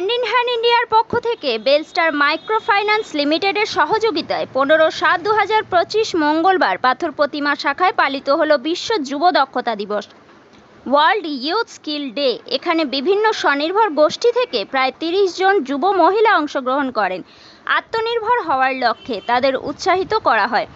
Hand in hand ইন্ডিয়ার পক্ষ থেকে বেলস্টার মাইক্রো ফাইন্যান্স লিমিটেডের সহযোগিতায় পনেরো সাত দু হাজার পঁচিশ মঙ্গলবার পাথর প্রতিমা শাখায় পালিত হলো বিশ্ব যুব দক্ষতা দিবস। ওয়ার্ল্ড ইউথ স্কিল ডে এখানে বিভিন্ন স্বনির্ভর গোষ্ঠী থেকে প্রায় তিরিশ জন যুব মহিলা অংশগ্রহণ করেন। আত্মনির্ভর হওয়ার লক্ষ্যে তাদের উৎসাহিত করা হয়।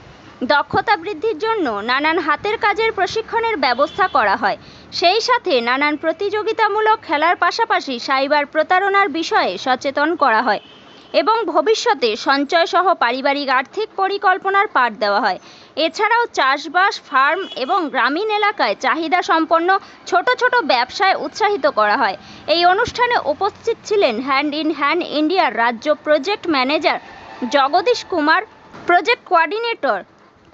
দক্ষতা বৃদ্ধির জন্য নানান হাতের কাজের প্রশিক্ষণের ব্যবস্থা করা হয়। সেই সাথে নানান প্রতিযোগিতামূলক খেলার পাশাপাশি সাইবার প্রতারণার বিষয়ে সচেতন করা হয় এবং ভবিষ্যতে সঞ্চয় সহ পারিবারিক আর্থিক পরিকল্পনার পাঠ দেওয়া হয়। এছাড়াও চাষবাস, ফার্ম এবং গ্রামীণ এলাকায় চাহিদা সম্পন্ন ছোট ছোট ব্যবসায় উৎসাহিত করা হয়। এই অনুষ্ঠানে উপস্থিত ছিলেন হ্যান্ড ইন হ্যান্ড ইন্ডিয়ার রাজ্য project manager Jagadish Kumar, project coordinator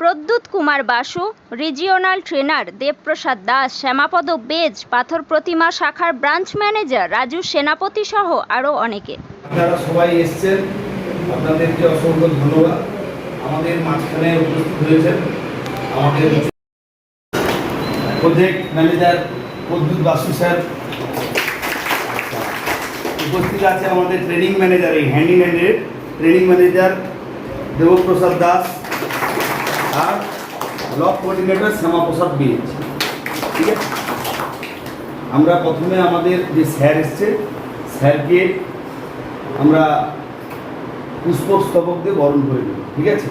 Pradyut Kumar Basu regional trainer Debprasad Das, Shyamapada Bej, Pathar Pratima শাখার ব্রাঞ্চ ম্যানেজার রাজু সেনাপতি সহ আরও অনেকে। আপনারা সবাই এসছেন, আপনাদেরকে অসংখ্য ধন্যবাদ। আমাদের মাঝখানে উপস্থিত হয়েছেন আমাদের project manager Pradyut Basu sir. উপস্থিত আছে আমাদের ট্রেনিং ম্যানেজার এই hand training manager Debprasad Das. আর ব্লক কোঅর্ডিনেটর শ্যামাপ্রসাদ বিএচ ঠিক আছে? আমরা প্রথমে আমাদের যে স্যার এসছে, স্যারকে আমরা পুষ্পস্তবক দিয়ে বরণ করে নেব, ঠিক আছে?